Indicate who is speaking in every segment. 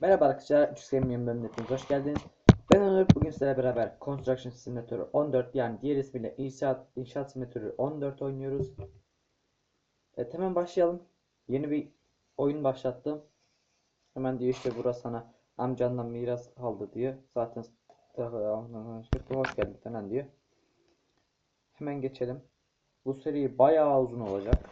Speaker 1: Merhaba arkadaşlar, Cüskemin memnuniyetiniz hoş geldiniz. Ben Onur, bugün sizlerle beraber Construction Simulator 14 yani diğer ismiyle İnşaat, İnşaat Simulator 14 oynuyoruz. Evet hemen başlayalım. Yeni bir oyun başlattım. Hemen diyor işte burası sana amcandan miras kaldı diyor. Zaten hoş geldin falan diyor. Hemen geçelim. Bu seri bayağı uzun olacak.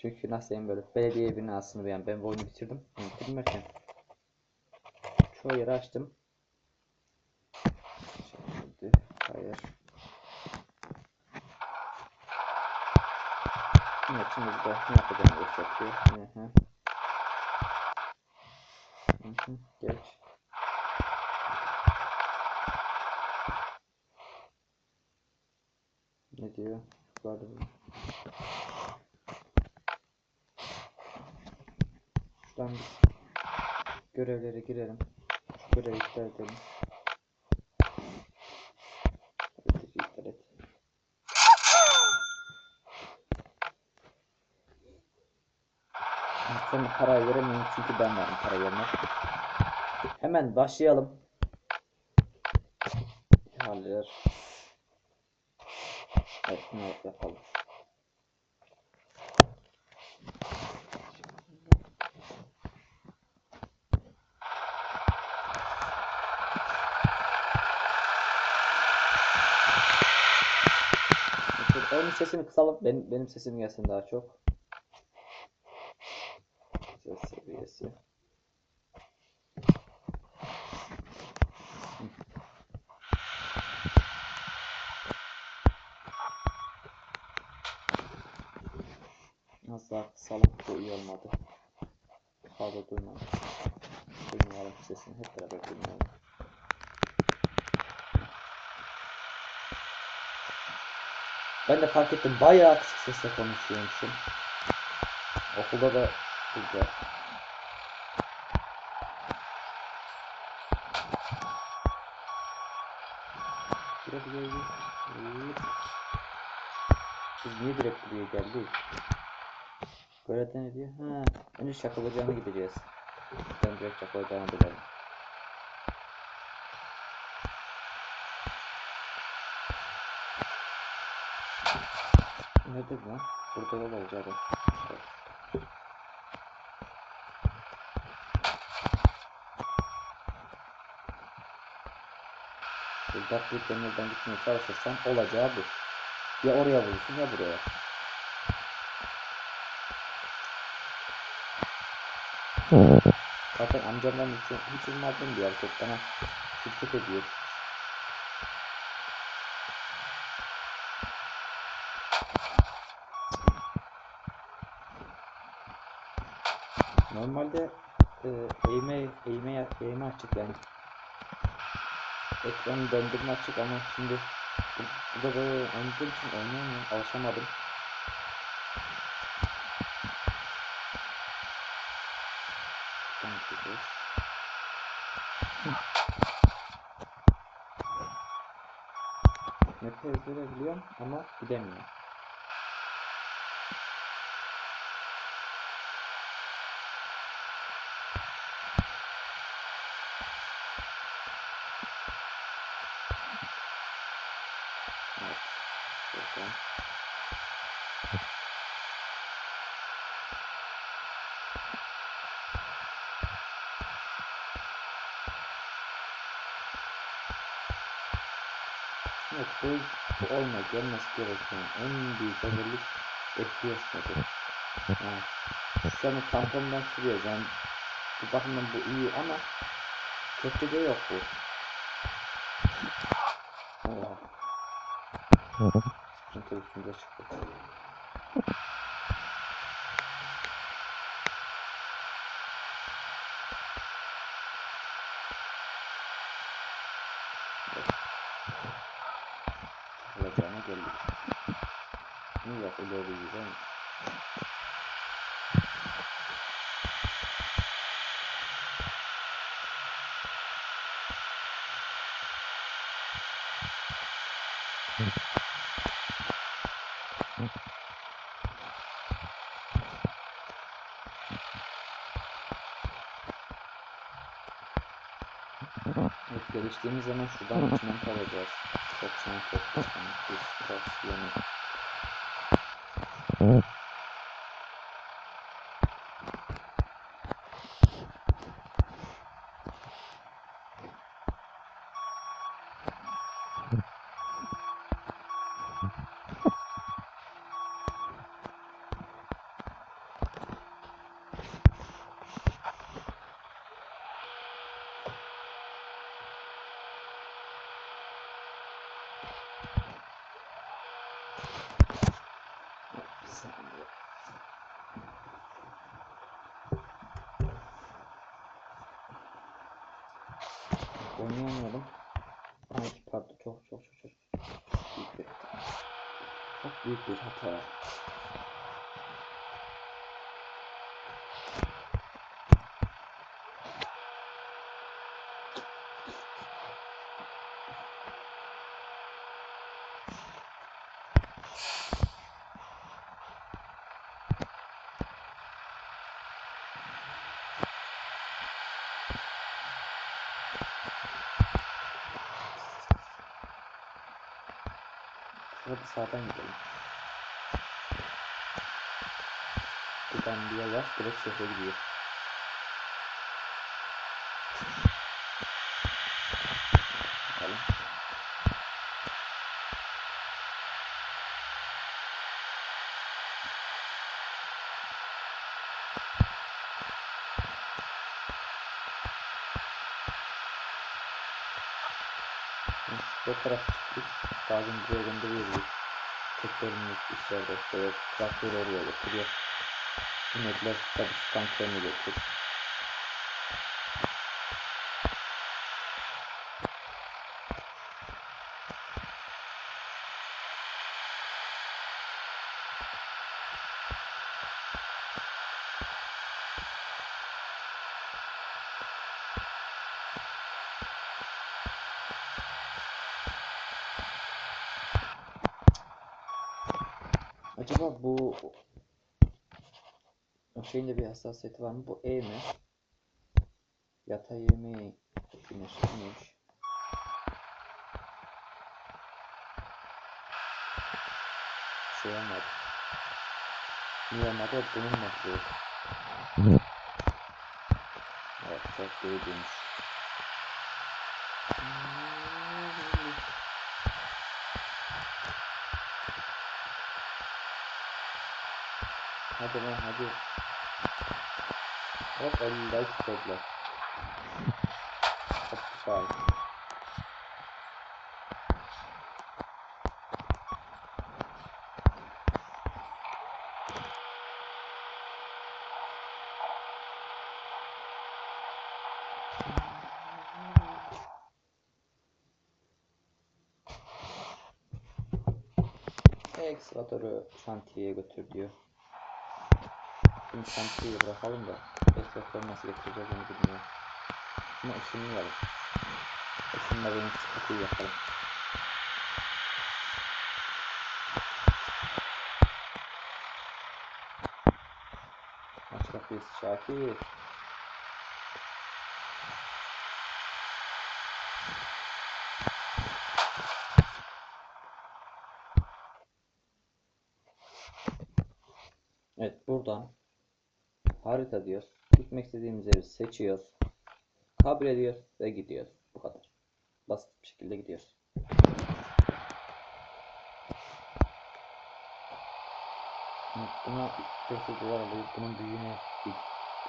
Speaker 1: Çünkü nasıl diyeyim böyle belediye binasını yani ben bu oyunu bitirdim. Derken çoğu yeri açtım. Şimdi, hayır. Evet şimdi burada ne yapacağımı gösteriyor. Hı hı. Hı hı, Geç. Ne diyor? Bu. Biz görevlere girelim. Şu görevi iptal edelim. Sonra parayı veremiyorum çünkü ben varım para vermek. Hemen başlayalım. İhaleler. Evet, yapalım. Onun sesini kısalım. Benim, benim sesim gelsin daha çok. Ses seviyesi. Hı. Az daha kısalım. Bu iyi olmadı. Fazla duymadım. Duymayalım sesini. Hep beraber duymayalım. Ben de fark ettim. Bayağı kısık sesle konuşuyormuşum. Okulda da güzel. Buraya buraya buraya. Biz niye direkt buraya geldik? Görevden ne diyor? Ha, önce Şakalıcan'a gideceğiz. Ben direkt Şakalıcan'a bilelim. Nerede bu lan? Burada yol olacak. Burada bir demirden gitmeye çalışırsan olacağı bu. Ya oraya vurursun ya buraya. Zaten amcamdan hiç, hiç ummadığım bir hareket bana şirket ediyor. Normalde e, eğme, eğme, eğme açık yani. Ekranı döndürme açık ama şimdi bu, burada böyle oynadığım için oynayamıyorum, alışamadım. Map'i ezberebiliyorum ama gidemiyorum. Evet. Şuradan. Bu oyuna gelmesi gereken en büyük özellik FPS modu. Yani şu an tampondan sürüyoruz yani bu bakımdan bu iyi ama kötü de yok bu. Oha. Sıkıntı üstünde çıktı. geldik. Ne yap öyle güzel. Evet, geliştiğimiz zaman şuradan içinden kalacağız. 80 istasyonu. Oynayamıyorum. Ay pardon çok çok çok çok büyük bir. Çok büyük bir hata. Hadi sağdan gidelim. Buradan yol var. Direkt şehre gidiyor. Bakalım. Bu çıktık. Bazen buraya gönderiyoruz. Teklerini işlerde böyle traktör oraya götürüyor. İnekler tabii su tanklarını götürüyor. Acaba bu o şeyin de bir hassasiyeti var mı? Bu E mi? Yatay mi? Güneş neymiş? Şey olmadı. Niye olmadı? Bunun nasıl? Evet çok değilmiş. Hadi lan hadi. Hop 50 like istediler. Çok güzel. Ekskavatörü şantiyeye götür diyor. Şimdi şantiyeyi bırakalım da ekskavatörü nasıl getireceğiz onu bilmiyorum. Ama ışınlayalım. Işınla benim sıkıntıyı yapalım. Aç kapıyı Şakir. Evet buradan harita diyoruz. Gitmek istediğimiz yeri seçiyoruz. Kabul ediyoruz ve gidiyoruz. Bu kadar. Basit bir şekilde gidiyoruz. Buna 500 dolar alıyor. Bunun büyüğüne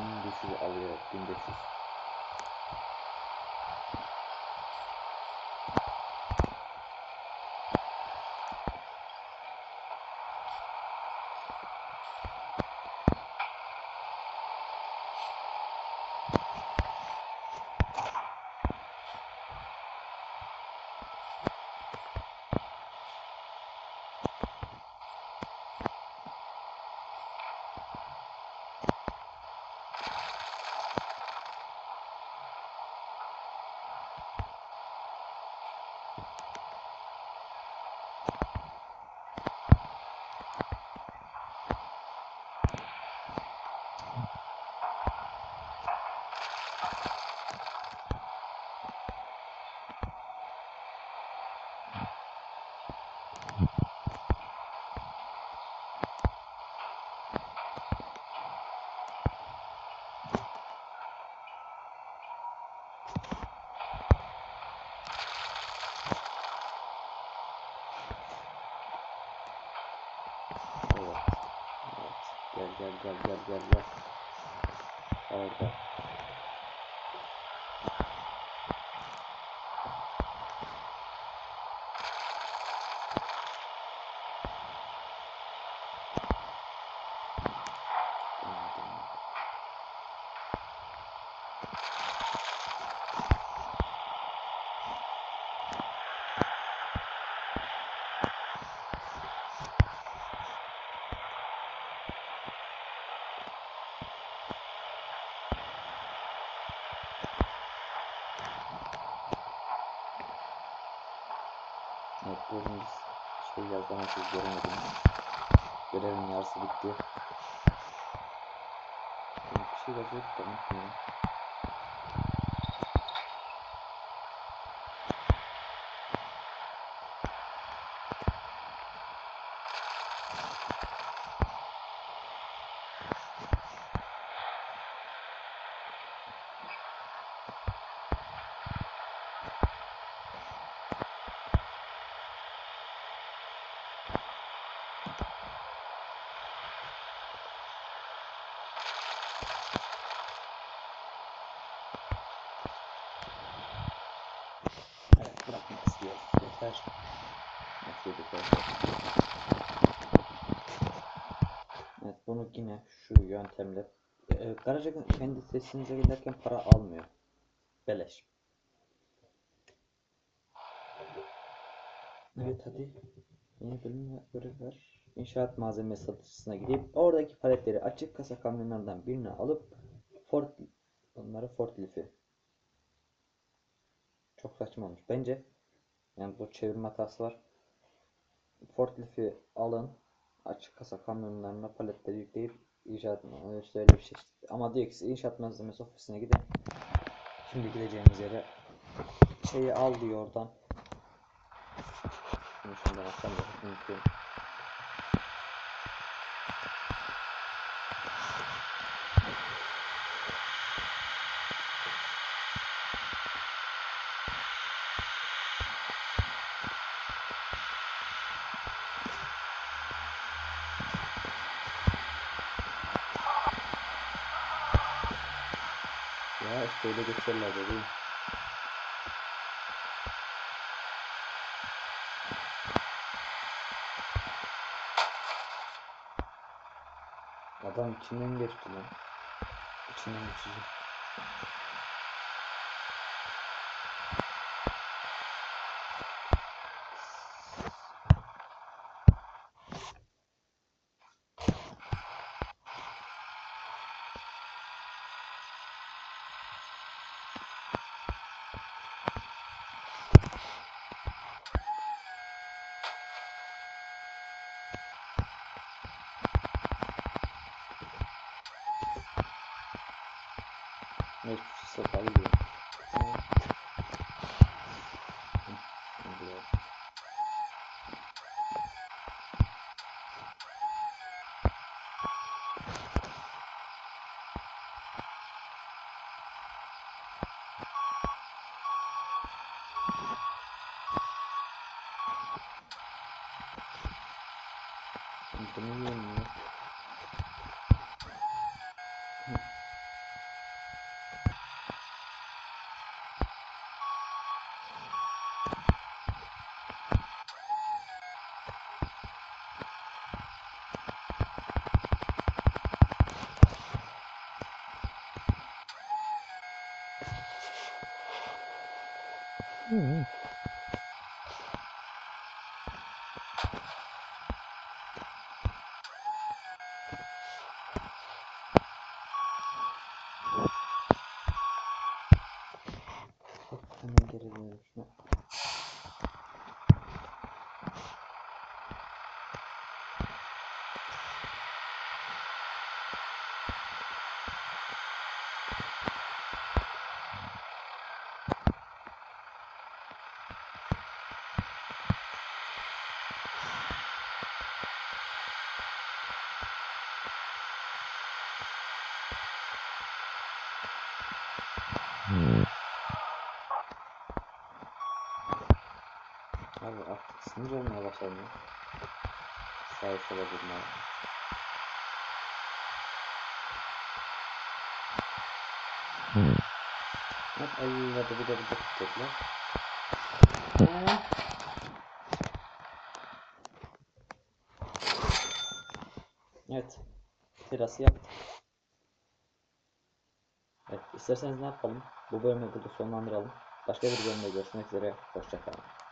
Speaker 1: 1500 alıyor. 1500. Gel gel gel gel gel. Orada. Evet gördüğünüz şey yazdı ama siz göremediniz. Görevin yarısı bitti. Bir şey yazıyor da unutmayın. Evet bırakmak istiyoruz. Yeter. Yeter? Evet bunu yine şu yöntemle e, garaja kendi sesinize giderken para almıyor. Beleş. Evet hadi. Yeni bölüm görev ver. İnşaat malzeme satıcısına gidip oradaki paletleri açık kasa kamyonlarından birine alıp Ford onları forklifti. Çok saçma olmuş. Bence yani bu çevirme hatası var. Forklifti alın. Açık kasa kamyonlarına paletleri yükleyip inşaat işte öyle bir şey. Ama diyor ki inşaat malzemesi ofisine gidin. Şimdi gideceğimiz yere şeyi al diyor oradan. Şimdi şundan açacağım da unutuyorum. Ya işte öyle geçerler bebeğim. Adam içinden geçti lan. İçinden geçecek. Evet, sakalı diyor. Bunu yiyorum ya. Hop, Abi artık sinir olmaya başladım ya. Sağ sola durmaya. Bak elinle de bir de bir de tutuyorlar. Evet. Terası yaptık isterseniz ne yapalım? Bu bölümü burada sonlandıralım. Başka bir bölümde görüşmek üzere. Hoşçakalın.